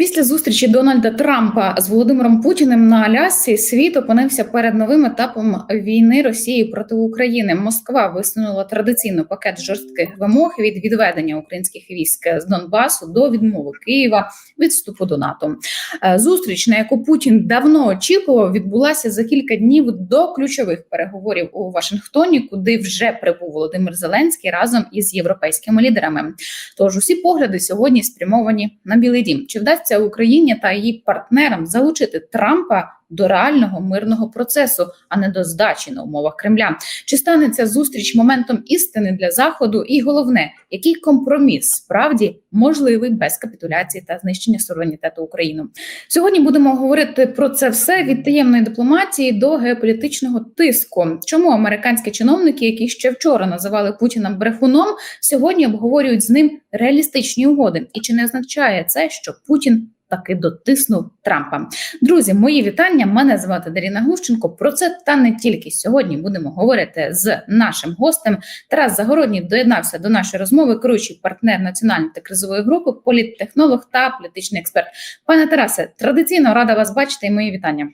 Після зустрічі Дональда Трампа з Володимиром Путіним на Алясці світ опинився перед новим етапом війни Росії проти України. Москва висунула традиційно пакет жорстких вимог від відведення українських військ з Донбасу до відмови Києва від вступу до НАТО. Е, Зустріч, на яку Путін давно очікував, відбулася за кілька днів до ключових переговорів у Вашингтоні, куди вже прибув Володимир Зеленський разом із європейськими лідерами. Тож усі погляди сьогодні спрямовані на Білий Дім. Чи вдасться Україні та її партнерам залучити Трампа до реального мирного процесу, а не до здачі на умовах Кремля? Чи стане ця зустріч моментом істини для заходу? І головне, який компроміс справді можливий без капітуляції та знищення суверенітету України? Сьогодні будемо говорити про це все від таємної дипломатії до геополітичного тиску. Чому американські чиновники, які ще вчора називали Путіна брехуном, сьогодні обговорюють з ним реалістичні угоди? І чи не означає це, що Путін таки дотиснув Трампа? Друзі, мої вітання. Мене звати Даріна Глущенко. Про це та не тільки сьогодні будемо говорити з нашим гостем. Тарас Загородній доєднався до нашої розмови, керуючий партнер національної та кризової групи, політтехнолог та політичний експерт. Пане Тарасе, традиційно рада вас бачити і мої вітання.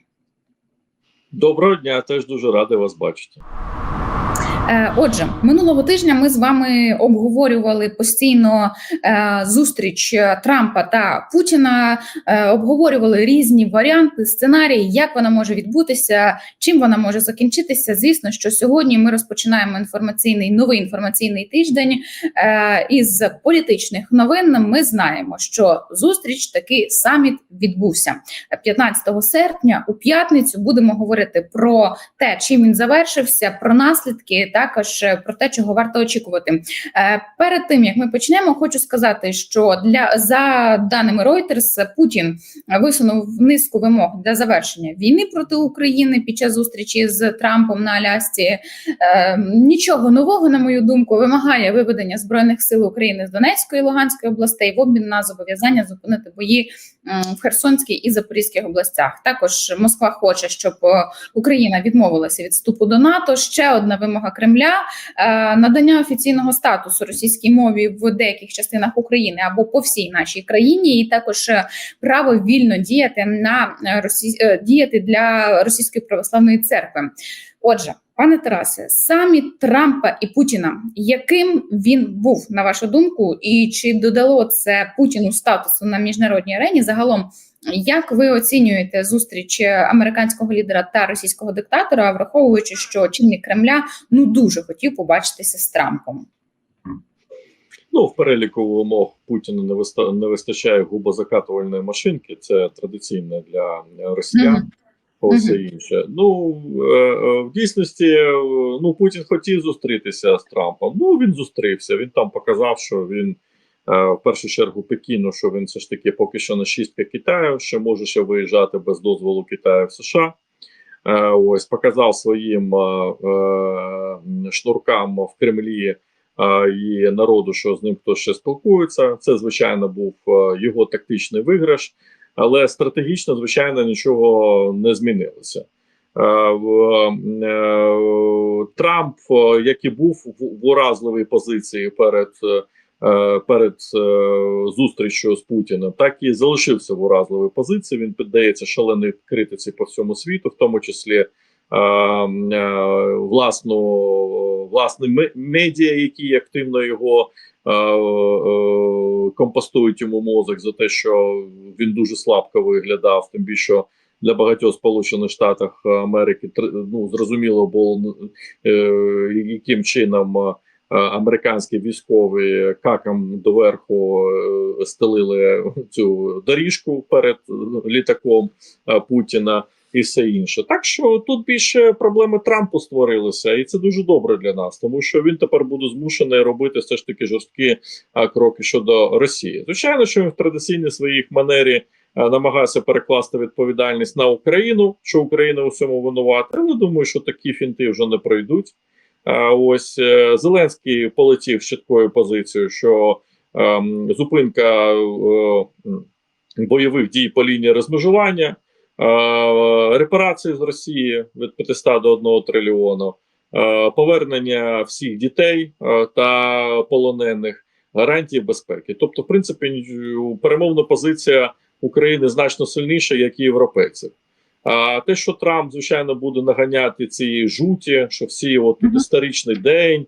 Доброго дня, теж дуже радий вас бачити. Е, Отже, минулого тижня ми з вами обговорювали постійно е, зустріч Трампа та Путіна, е, обговорювали різні варіанти, сценарії, як вона може відбутися, чим вона може закінчитися. Звісно, що сьогодні ми розпочинаємо інформаційний новий інформаційний тиждень е, із політичних новин. Ми знаємо, що зустріч таки саміт відбувся 15 серпня. У п'ятницю будемо говорити про те, чим він завершився, про наслідки також е, про те, чого варто очікувати. Е, Перед тим як ми почнемо, хочу сказати, що для за даними Reuters, Путін висунув низку вимог для завершення війни проти України під час зустрічі з Трампом на Алясці. Е, Нічого нового, на мою думку, вимагає виведення збройних сил України з Донецької і Луганської областей в обмін на зобов'язання зупинити бої в Херсонській і Запорізьких областях. Також Москва хоче, щоб Україна відмовилася від вступу до НАТО. Ще одна вимога Кремля е, надання офіційного статусу російській мові в деяких частинах України або по всій нашій країні, і також е, право вільно діяти на е, росі... діяти для російської православної церкви. Отже. Пане Тарасе, саміт Трампа і Путіна, яким він був на вашу думку, і чи додало це Путіну статусу на міжнародній арені? Загалом, як ви оцінюєте зустріч американського лідера та російського диктатора, враховуючи, що чинник Кремля ну дуже хотів побачитися з Трампом? Ну, в переліку вимог Путіна не виста не вистачає губозакатувальної машинки. Це традиційне для росіян. Мгм. По все інше. Ну е, е, в дійсності, е, ну Путін хотів зустрітися з Трампом. Ну він зустрівся. Він там показав, що він е, в першу чергу Пекіну, що він все ж таки поки що на шістка Китаю, що може ще виїжджати без дозволу Китаю в США. Е, ось показав своїм е, е, шнуркам в Кремлі е, і народу, що з ним хтось ще спілкується. Це звичайно був е, його тактичний виграш, але стратегічно, звичайно, нічого не змінилося. Е, е, Трамп, е, як і був в уразливій позиції перед. Е, Перед е, зустрічю з Путіним, так і залишився в уразливій позиції. Він піддається шаленій критиці по всьому світу, в тому числі е, власну власне медіа, які активно його компостують йому мозок за те, що він дуже слабко виглядав, тим більше для багатьох сполучених штатів Америки ну зрозуміло було яким чином. Е, Американські військові каком доверху е, стелили цю доріжку перед літаком е, Путіна і все інше. Так що тут більше проблеми Трампу створилися, і це дуже добре для нас, тому що він тепер буде змушений робити все ж таки жорсткі кроки щодо Росії. Звичайно, що він в традиційній своїх манері а, намагався перекласти відповідальність на Україну, що Україна у цьому винувата. Але думаю, що такі фінти вже не пройдуть. А, ось е, Зеленський полетів чіткою позицією, що ем, зупинка е, бойових дій по лінії розмежування. Е, репарації з Росії від 500 до 1 трильйону, е, повернення всіх дітей е, та полонених, гарантії безпеки. Тобто, в принципі, перемовна позиція України значно сильніше, як і європейців. А те, що Трамп, звичайно, буде наганяти ці жуті, що всі от Мгм. історичний день,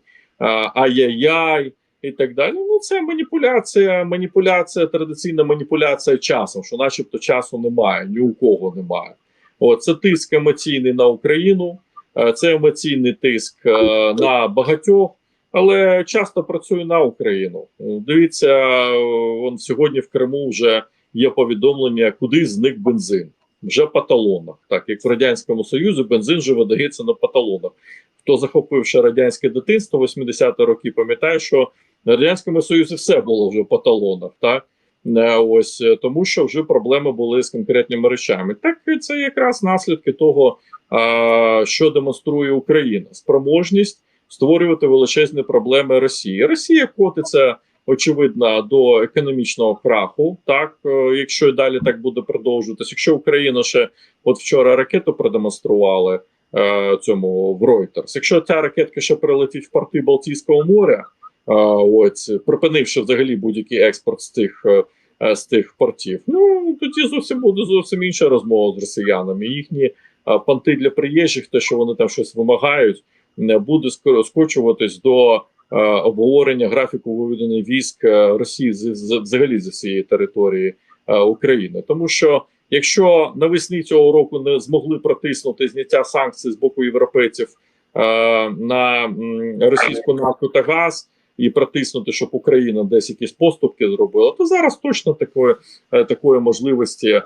ай-яй-яй і так далі. Ну, це маніпуляція, маніпуляція, традиційна маніпуляція часом, що, начебто, часу немає, ні у кого немає. От це тиск емоційний на Україну, е, це емоційний тиск е, на багатьох, але часто працює на Україну. Дивіться, е, он сьогодні в Криму вже є повідомлення, куди зник бензин. Вже по талонах, так як в радянському союзі бензин вже видається на паталонах. Хто захопив ще радянське дитинство 80-ті роки, пам'ятає, що на радянському союзі все було вже по талонах, так Е, ось е, тому, що вже проблеми були з конкретними речами. Так це якраз наслідки того, що демонструє Україна: спроможність створювати величезні проблеми Росії. Росія котиться очевидно до економічного краху. Так, е, якщо і далі так буде продовжуватися, якщо Україна ще от вчора ракету продемонстрували е, цьому в Reuters, якщо ця ракетка ще прилетить в порти Балтійського моря, е, ось припинивши взагалі будь-який експорт з тих. е, З тих портів, ну тоді зовсім буде зовсім інша розмова з росіянами. Їхні е, понти для приїжджих, те, що вони там щось вимагають, не буде скочуватись до обговорення графіку виведення військ е, Росії з, з взагалі зі всієї території е, України, тому що якщо навесні цього року не змогли протиснути зняття санкцій з боку європейців е, на російську нафту та газ. І протиснути, щоб Україна десь якісь поступки зробила, то зараз точно такої, е, такої можливості е,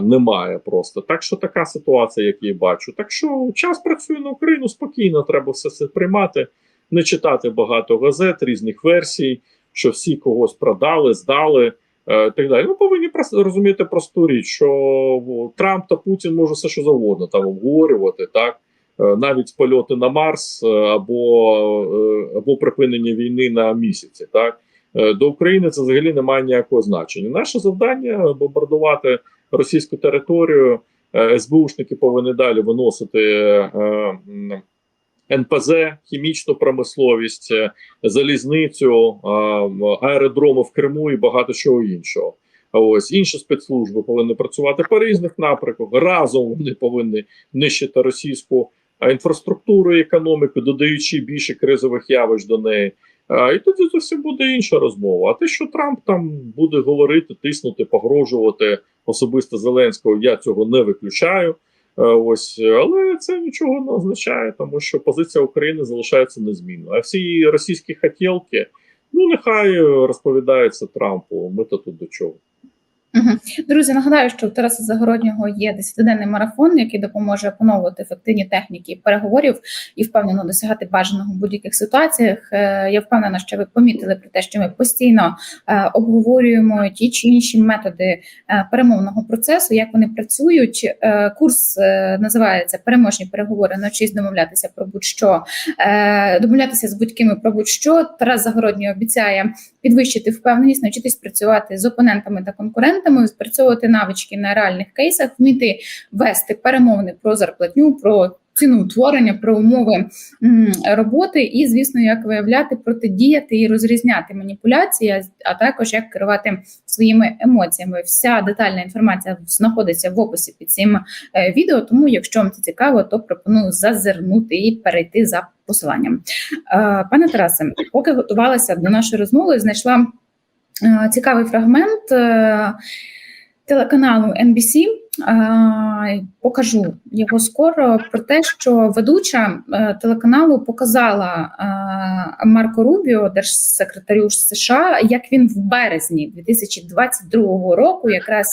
немає просто. Так що така ситуація, як я бачу. Так що час працює на Україну спокійно, треба все це приймати, не читати багато газет, різних версій, що всі когось продали, здали. е, Так далі, ну повинні розуміти просту річ, що Трамп та Путін може все що завгодно там обговорювати, так Е, навіть польоти на Марс е, або, е, або припинення війни на місяці. Так Е, до України це взагалі не має ніякого значення. Наше завдання бомбардувати російську територію. Е, СБУшники повинні далі виносити е, НПЗ, хімічну промисловість, е, залізницю, е, аеродроми в Криму і багато чого іншого. А Ось інші спецслужби повинні працювати по різних напрямках. Разом вони повинні нищити російську інфраструктуру і економіку, додаючи більше кризових явищ до неї. І тоді зовсім буде інша розмова. А те, що Трамп там буде говорити, тиснути, погрожувати особисто Зеленського, я цього не виключаю. Е, Ось, але це нічого не означає, тому що позиція України залишається незмінною. А всі російські хотілки, ну нехай розповідаються Трампу. Ми то тут до чого. Друзі, нагадаю, що у Тараса Загороднього є 10-денний марафон, який допоможе опановувати ефективні техніки переговорів і впевнено досягати бажаного в будь-яких ситуаціях. Е, Я впевнена, що ви помітили про те, що ми постійно е, обговорюємо ті чи інші методи е, перемовного процесу, як вони працюють. Курс називається Переможні переговори. Навчись домовлятися про будь-що, домовлятися з будь-кими про будь-що. Тарас Загородній обіцяє підвищити впевненість, навчитись працювати з опонентами та конкурентами, спрацьовувати навички на реальних кейсах, вміти вести перемовини про зарплатню, про ціноутворення, про умови роботи, і, звісно, як виявляти, протидіяти і розрізняти маніпуляції, а- також як керувати своїми емоціями. Вся детальна інформація знаходиться в описі під цим е, відео. Тому, якщо вам це цікаво, то пропоную зазирнути і перейти за посиланням. Е, Пане Тарасе, поки готувалася до нашої розмови, знайшла цікавий фрагмент е, телеканалу NBC. Е, Покажу його скоро про те, що ведуча е, телеканалу показала е, Марко Рубіо, держсекретарю США, як він в березні 2022 року, якраз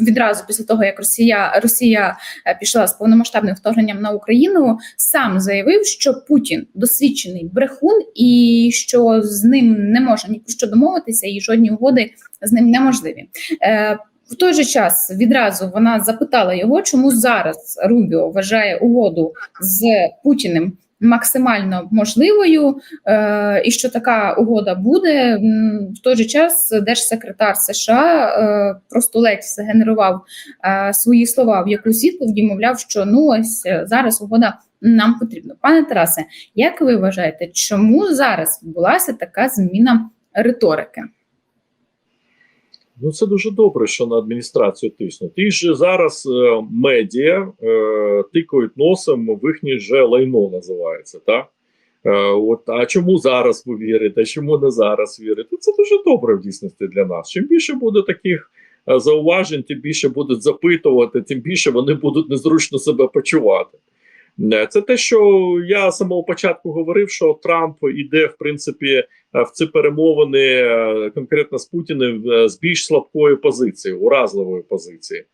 відразу після того, як Росія Росія пішла з повномасштабним вторгненням на Україну, сам заявив, що Путін досвідчений брехун, і що з ним не можна ні про що домовитися, і жодні угоди з ним неможливі. Е, в той же час відразу вона запитала його, чому зараз Рубіо вважає угоду з Путіним максимально можливою, е, і що така угода буде. В той же час держсекретар США е, просто ледь згенерував е, свої слова в якусь відповіді, мовляв, що ну ось зараз угода нам потрібна. Пане Тарасе, як ви вважаєте, чому зараз відбулася така зміна риторики? Ну, це дуже добре, що на адміністрацію тиснуть. І ж зараз е, медіа е, тикають носом в їхнє же лайно називається, так? Е, от, а чому зараз ви вірите? Чому не зараз вірите? Це дуже добре в дійсності для нас. Чим більше буде таких е, зауважень, тим більше будуть запитувати, тим більше вони будуть незручно себе почувати. Е, Це те, що я з самого початку говорив, що Трамп іде, в принципі, е, в ці перемовини е, конкретно з Путіним з більш слабкої позиції, уразливої позиції.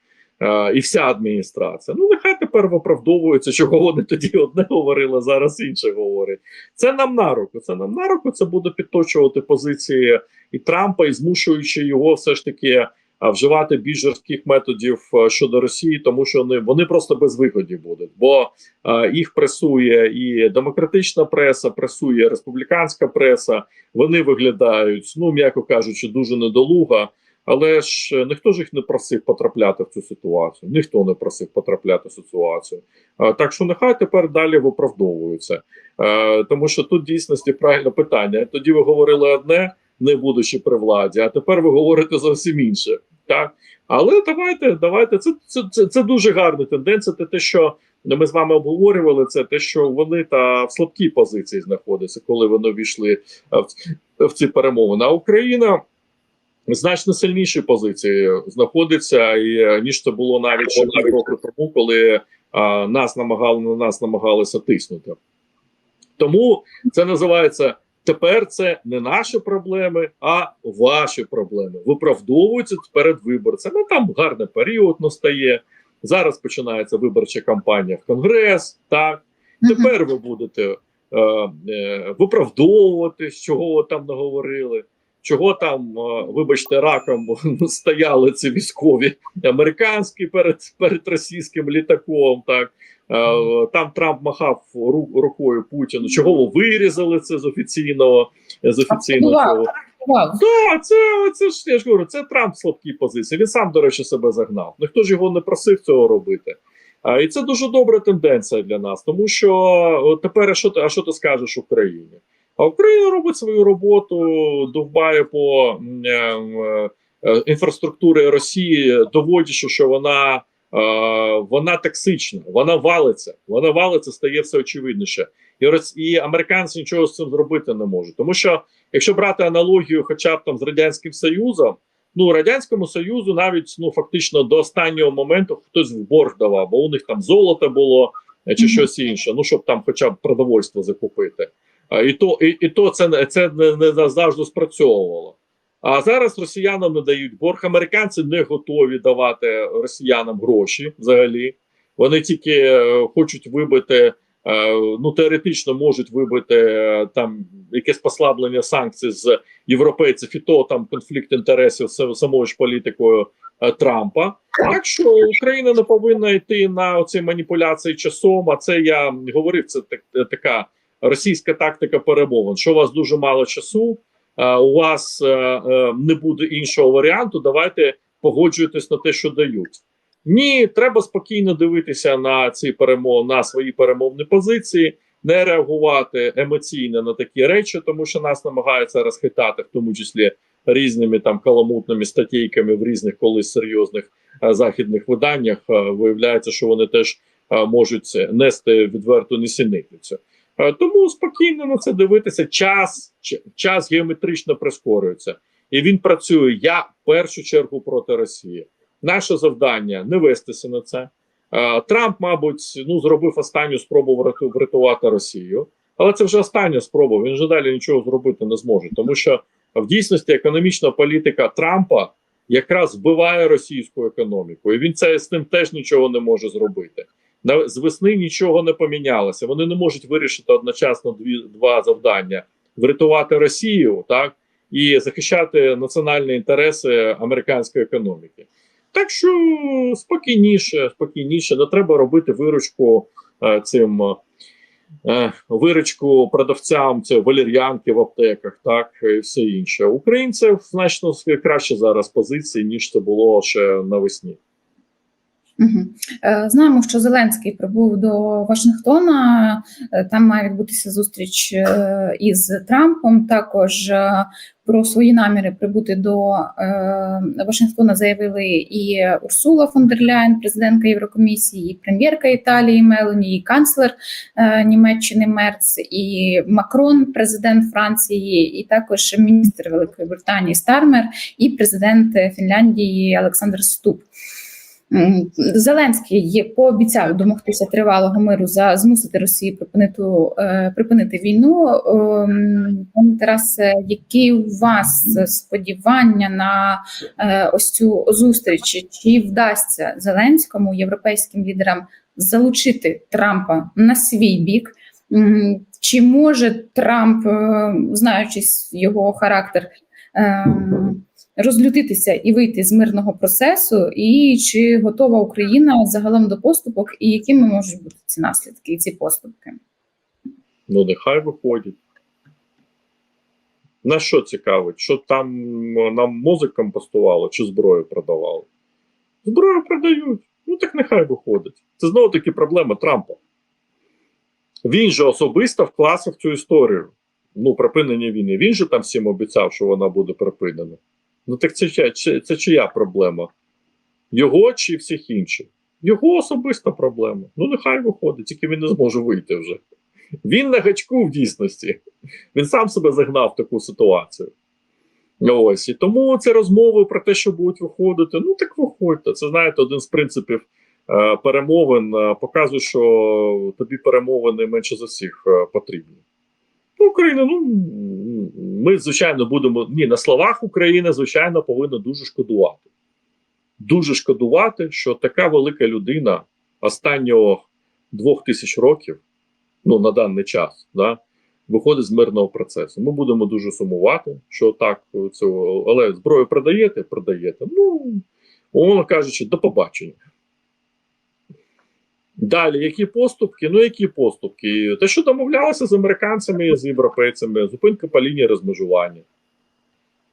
Е, І вся адміністрація. Ну, нехай тепер виправдовується, чого вони тоді одне говорили, зараз інше говорять. Це нам на руку. Це нам на руку. Це буде підточувати позиції і Трампа, і змушуючи його все ж таки вживати більш жорстких методів е, щодо Росії, тому що вони, вони просто безвиході будуть, бо е, їх пресує і демократична преса, пресує республіканська преса. Вони виглядають, ну м'яко кажучи, дуже недолуга. Але ж е, ніхто ж їх не просив потрапляти в цю ситуацію. Ніхто не просив потрапляти в ситуацію. Е, так що нехай тепер далі виправдовуються. Е, тому що тут дійсності правильне питання. Тоді ви говорили одне, не будучи при владі, а тепер ви говорите зовсім інше. Так, але давайте, давайте. Це це, це, це дуже гарна тенденція. Це те, що ми з вами обговорювали, це те, що вони та в слабкій позиції знаходяться, коли вони війшли е, в, в ці перемовини. А Україна значно сильнішій позиції знаходиться, і е, ніж це було навіть ще півроку тому, коли а, нас намагали на нас намагалися тиснути. Тому це називається тепер це не наші проблеми, а ваші проблеми. Виправдовуються перед виборцями. Там гарний період настає. Зараз починається виборча кампанія в Конгрес. Так тепер ви будете е, е, виправдовувати, чого ви там наговорили. Чого там, е, вибачте, раком стояли ці військові американські перед перед російським літаком? Так Е, там Трамп махав ру- рукою Путіну. Чого ви вирізали це з офіційного з офіційного цього? Да, це, це ж я ж говорю, це Трамп слабкій позиції. Він сам, до речі, себе загнав. Ніхто ж його не просив цього робити. А, і це дуже добра тенденція для нас, тому що тепер а що ти, а що ти скажеш Україні? А Україна робить свою роботу, довбає по е, е, інфраструктури Росії, доводячи, що вона, е, вона токсична, вона валиться, вона валиться, стає все очевидніше. І, Рос- і американці нічого з цим зробити не можуть. Тому що, якщо брати аналогію, хоча б там з Радянським Союзом, ну Радянському Союзу навіть ну фактично до останнього моменту хтось в борг давав, бо у них там золото було е, чи щось інше. Ну щоб там, хоча б продовольство закупити. І то, і, і то це, це не, не завжди спрацьовувало. А зараз росіянам не дають борг. Американці не готові давати росіянам гроші взагалі. Вони тільки е, хочуть вибити, е, ну теоретично можуть вибити е, там якесь послаблення санкцій з європейців, і то там конфлікт інтересів з самою ж політикою Трампа. Так що Україна не повинна йти на оці маніпуляції часом. А це я говорив. Це так, така російська тактика перемовин. Що у вас дуже мало часу, е, у вас е, е, не буде іншого варіанту. Давайте погоджуйтесь на те, що дають. Ні, треба спокійно дивитися на ці перемов на свої перемовні позиції, не реагувати емоційно на такі речі, тому що нас намагаються розхитати, в тому числі різними там каламутними статейками в різних колись серйозних е, західних виданнях. Е, виявляється, що вони теж е, можуть нести відверту несеницю. Е, Тому спокійно на це дивитися. Час час геометрично прискорюється, і він працює. Я в першу чергу проти Росії. Наше завдання не вестися на це. Е, Трамп, мабуть, ну зробив останню спробу врятувати Росію, але це вже остання спроба. Він вже далі нічого зробити не зможе, тому що в дійсності економічна політика Трампа якраз вбиває російську економіку, і він це з тим теж нічого не може зробити. З весни нічого не помінялося. Вони не можуть вирішити одночасно дві два завдання: врятувати Росію, так і захищати національні інтереси американської економіки. Так що спокійніше, спокійніше, не треба робити виручку е, цим е, виручку продавцям це валер'янки в аптеках, так і все інше. Українців значно краще зараз позиції, ніж це було ще навесні. Е, Знаємо, що Зеленський прибув до Вашингтона. Е, Там має відбутися зустріч е, із Трампом. Також про свої наміри прибути до Вашингтона заявили і Урсула фон дер Ляйн, президентка Єврокомісії, і прем'єрка Італії Мелоні, і канцлер Німеччини Мерц, і Макрон, президент Франції, і також міністр Великої Британії Стармер, і президент Фінляндії Олександр Ступ. Зеленський пообіцяв домогтися тривалого миру за змусити Росію припинити, е, припинити війну. Ем, Пане Тарасе, які у вас сподівання на е, ось цю зустріч? Чи вдасться Зеленському європейським лідерам залучити Трампа на свій бік? Чи може Трамп, е, знаючи його характер, ем, розлютитися і вийти з мирного процесу, і чи готова Україна загалом до поступок, і якими можуть бути ці наслідки і ці поступки? Ну, нехай виходять. На що цікавить? Що там нам мозок компостувало чи зброю продавали? Зброю продають. Ну так нехай виходить. Це знову таки проблема Трампа. Він же особисто вклався в цю історію. Ну, припинення війни. Він же там всім обіцяв, що вона буде припинена. Ну так це, це, це чия проблема? Його чи всіх інших? Його особиста проблема. Ну, нехай виходить, тільки він не зможе вийти вже. Він на гачку в дійсності. Він сам себе загнав в таку ситуацію. Ось і тому ці розмови про те, що будуть виходити, ну так виходьте. Це знаєте, один з принципів е, перемовин е, показує, що тобі перемовини менше за всіх е, потрібні. Ну, Україна, ну ми, звичайно, будемо. Ні, на словах Україна, звичайно, повинна дуже шкодувати. Дуже шкодувати, що така велика людина останнього двох тисяч років, ну на даний час, да, виходить з мирного процесу. Ми будемо дуже сумувати, що так цього, але зброю продаєте, продаєте. Ну, умовно кажучи, до побачення. Далі, які поступки? Ну, які поступки? Те, що домовлялися з американцями, з європейцями, зупинка по лінії розмежування.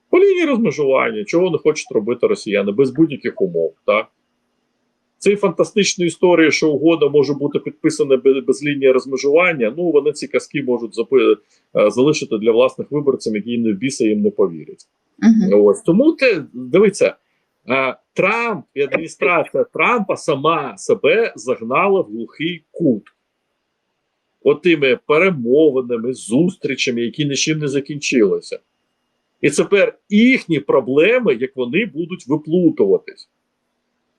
По лінії розмежування, чого не хочуть робити росіяни без будь-яких умов. так? Ці фантастичні історії, що угода може бути підписана без, без лінії розмежування. Ну вони ці казки можуть запи, е, залишити для власних виборців, які не в біса їм не повірять. Угу. Ось тому те дивіться, Трамп і адміністрація Трампа сама себе загнала в глухий кут. Отими перемовинами, зустрічами, які нічим не закінчилися. І тепер їхні проблеми, як вони будуть виплутуватись.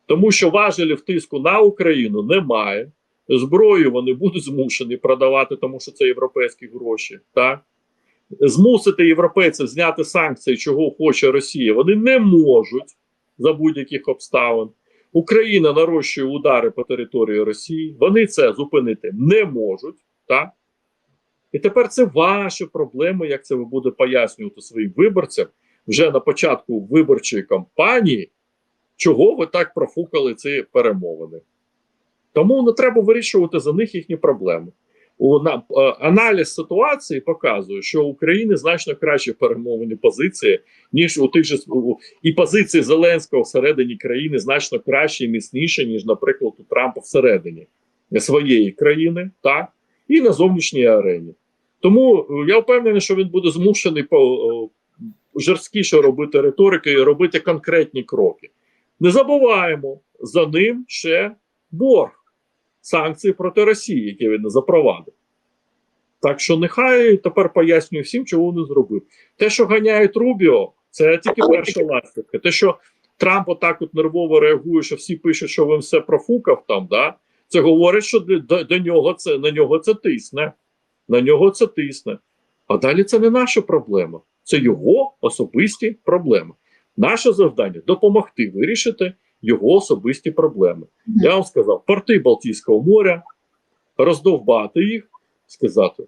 Тому що важелів тиску на Україну немає. Зброю вони будуть змушені продавати, тому що це європейські гроші. Так? Змусити європейців зняти санкції, чого хоче Росія, вони не можуть за будь-яких обставин. Україна нарощує удари по території Росії. Вони це зупинити не можуть. Так? І тепер це ваші проблеми, як це ви будете пояснювати своїм виборцям вже на початку виборчої кампанії, чого ви так профукали ці перемовини. Тому не треба вирішувати за них їхні проблеми. Е, аналіз ситуації показує, що у України значно кращі перемовини позиції, ніж у тих же і позиції Зеленського всередині країни значно краще і міцніше, ніж, наприклад, у Трампа всередині своєї країни, так і на зовнішній арені. Тому е, я впевнений, що він буде змушений по е, жорсткіше робити риторики і робити конкретні кроки. Не забуваємо за ним ще борг санкцій проти Росії, які він запровадив. Так що нехай тепер пояснює всім, чого не зробив. Те, що ганяють Рубіо, це тільки перша ластівка. Те, що Трамп отак от нервово реагує, що всі пишуть, що він все профукав там, да? це говорить, що до, до нього це на нього це тисне. На нього це тисне. А далі це не наша проблема, це його особисті проблеми. Наше завдання допомогти вирішити його особисті проблеми. Я вам сказав, порти Балтійського моря, роздовбати їх, сказати.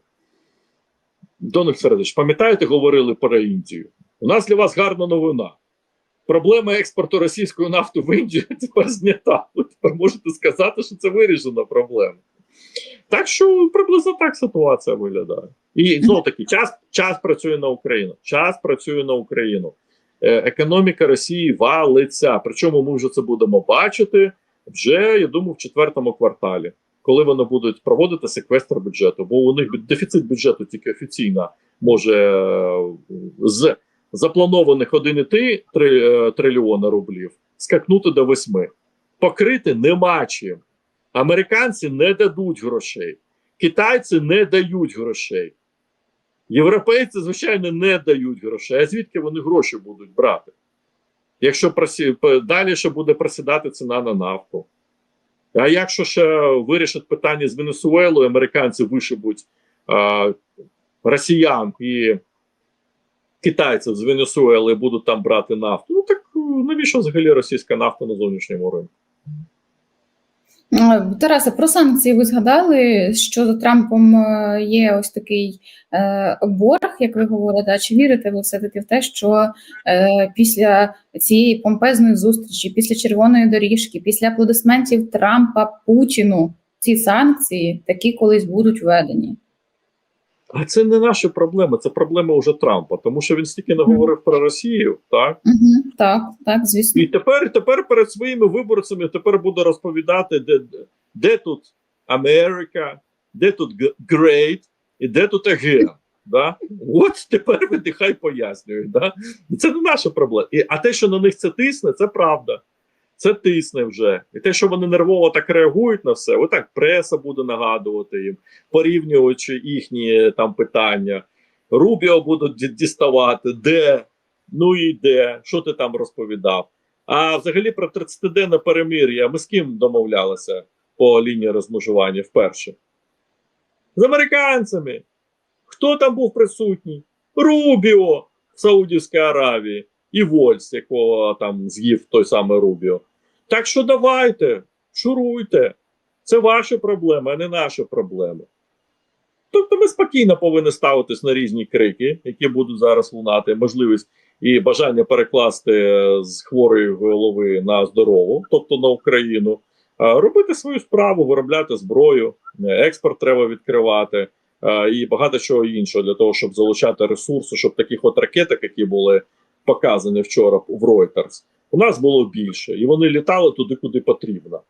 Дональд Федорович, пам'ятаєте, говорили про Індію? У нас для вас гарна новина. Проблема експорту російської нафти в Індію тепер знята. Ви тепер можете сказати, що це вирішена проблема. Так що приблизно так ситуація виглядає. І знову таки, час, час працює на Україну. Час працює на Україну. Е, економіка Росії валиться. Причому ми вже це будемо бачити вже я думаю, в четвертому кварталі, коли вони будуть проводити секвестр бюджету, бо у них дефіцит бюджету тільки офіційно може е, з запланованих 1,3 три- е, трильйона рублів скакнути до 8. Покрити нема чим. Американці не дадуть грошей, китайці не дають грошей. Європейці, звичайно, не дають грошей. А звідки вони гроші будуть брати? Якщо просі... далі ще буде просідати ціна на нафту. А якщо ще вирішать питання з Венесуелою, американці вишибуть а, росіян і китайців з Венесуели будуть там брати нафту, ну так навіщо взагалі російська нафта на зовнішньому ринку? Е, Тарасе, про санкції ви згадали, що за Трампом е, є ось такий е, борг, як ви говорите. А чи вірите ви все-таки в те, що після цієї помпезної зустрічі, після червоної доріжки, після аплодисментів Трампа Путіну ці санкції такі колись будуть введені? А це не наші проблеми, це проблеми уже Трампа, тому що він стільки не говорив про Росію, так? Угу, так, так, звісно. І тепер, тепер перед своїми виборцями тепер буде розповідати, де, де, тут Америка, де тут Great і де тут Again. Да? От тепер він нехай пояснює. Да? Це не наша проблема. І, а те, що на них це тисне, це правда. Це тисне вже. І те, що вони нервово так реагують на все, отак преса буде нагадувати їм, порівнюючи їхні там питання. Рубіо будуть діставати, де, ну і де, що ти там розповідав. А взагалі про 30-денне перемир'я ми з ким домовлялися по лінії розмежування вперше? З американцями. Хто там був присутній? Рубіо в Саудівській Аравії і Вольс, якого там з'їв той самий Рубіо. Так що давайте, шуруйте. Це ваші проблеми, а не наші проблеми. Тобто ми спокійно повинні ставитись на різні крики, які будуть зараз лунати, можливість і бажання перекласти е, з хворої голови на здорову, тобто на Україну, робити свою справу, виробляти зброю, е, експорт треба відкривати і багато чого іншого для того, щоб залучати ресурси, щоб таких от ракеток, які були показані вчора в Reuters, у нас було більше, і вони літали туди, куди потрібно.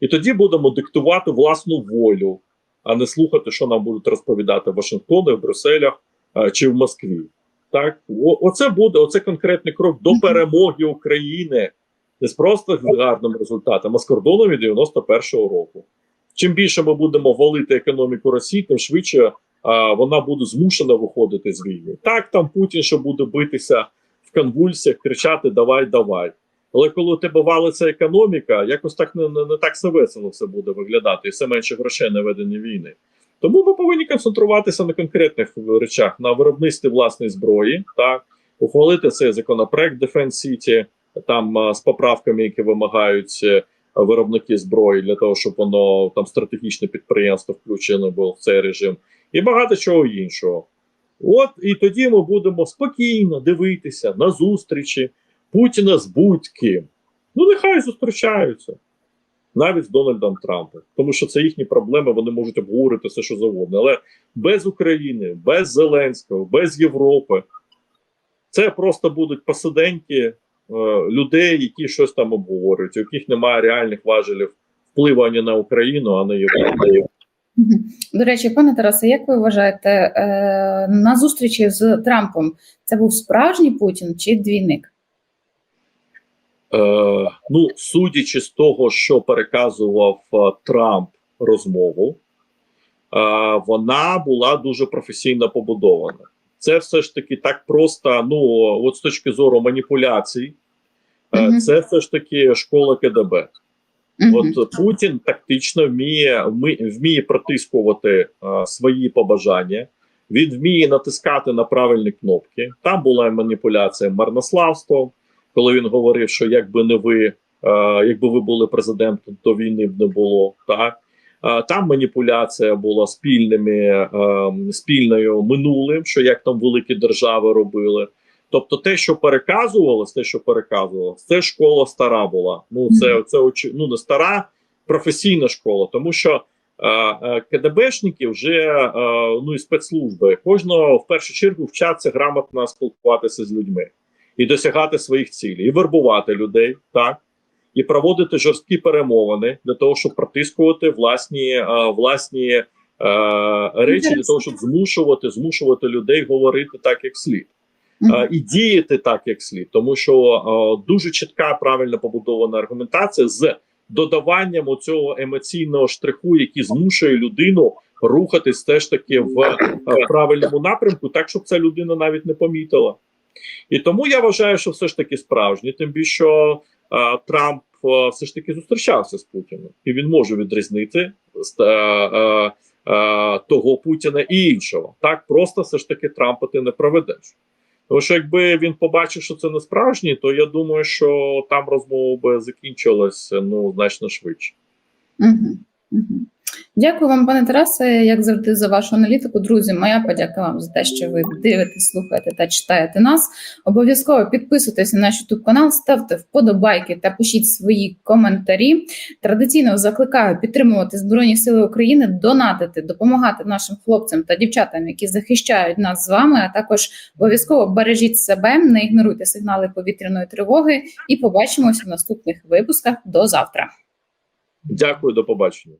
І тоді будемо диктувати власну волю, а не слухати, що нам будуть розповідати в Вашингтоні, в Брюсселях е, чи в Москві. Так, О, оце буде оце конкретний крок до перемоги України, не з просто гарним результатом, а з кордоном від 91-го року. Чим більше ми будемо валити економіку Росії, тим швидше а, вона буде змушена виходити з війни. Так, там Путін ще буде битися в конвульсіях, кричати Давай, давай. Але коли у тебе валиться економіка, якось так не, не, не так все весело все буде виглядати, і все менше грошей на ведення війни. Тому ми повинні концентруватися на конкретних речах, на виробництві власної зброї, так ухвалити цей законопроект Defense City, там з поправками, які вимагають е, виробники зброї для того, щоб воно там стратегічне підприємство включено було в цей режим, і багато чого іншого. От і тоді ми будемо спокійно дивитися на зустрічі Путіна з будь-ким. Ну, нехай зустрічаються навіть з Дональдом Трампом, тому що це їхні проблеми, вони можуть обговорити все, що завгодно. Але без України, без Зеленського, без Європи це просто будуть посиденьки е, людей, які щось там обговорюють, у яких немає реальних важелів впливу ані на Україну, а на Європу. До речі, пане Тарасе, як ви вважаєте, е, на зустрічі з Трампом це був справжній Путін чи двійник? Е, ну, судячи з того, що переказував е, Трамп розмову, е, вона була дуже професійно побудована. Це все ж таки так просто. Ну, от з точки зору маніпуляцій, е, Мгм. це все ж таки школа КДБ. Мгм. От Путін тактично вміє вміє протискувати е, свої побажання. Він вміє натискати на правильні кнопки. Там була маніпуляція марнославством, коли він говорив, що якби не ви, е, якби ви були президентом, то війни б не було. Так Е, там маніпуляція була спільними е, спільною минулим, що як там великі держави робили. Тобто, те, що переказувалось, те, що переказувалось, це школа стара була. Ну це, це ну, не стара професійна школа, тому що КДБшники вже ну і спецслужби кожного в першу чергу вчаться грамотно спілкуватися з людьми і досягати своїх цілей, і вербувати людей, так і проводити жорсткі перемовини для того, щоб протискувати власні е, власні е, речі, для того, щоб змушувати змушувати людей говорити так, як слід. Е, і діяти так, як слід, тому що е, дуже чітка, правильно побудована аргументація з додаванням цього емоційного штриху, який змушує людину рухатись теж таки в, в правильному напрямку, так щоб ця людина навіть не помітила. І тому я вважаю, що все ж таки справжній, тим більше що е, Трамп е, все ж таки зустрічався з Путіним, і він може відрізнити е, е, е, того Путіна і іншого. Так просто все ж таки Трампа ти не проведеш. Тому що якби він побачив, що це не справжній, то я думаю, що там розмова би закінчилася ну значно швидше. Мгм. Мгм. Дякую вам, пане Тарасе, як завжди, за вашу аналітику. Друзі, моя подяка вам за те, що ви дивитесь, слухаєте та читаєте нас. Обов'язково підписуйтесь на наш YouTube канал, ставте вподобайки та пишіть свої коментарі. Традиційно закликаю підтримувати Збройні Сили України, донатити, допомагати нашим хлопцям та дівчатам, які захищають нас з вами. А також обов'язково бережіть себе, не ігноруйте сигнали повітряної тривоги. І побачимося в наступних випусках. До завтра. Дякую, до побачення.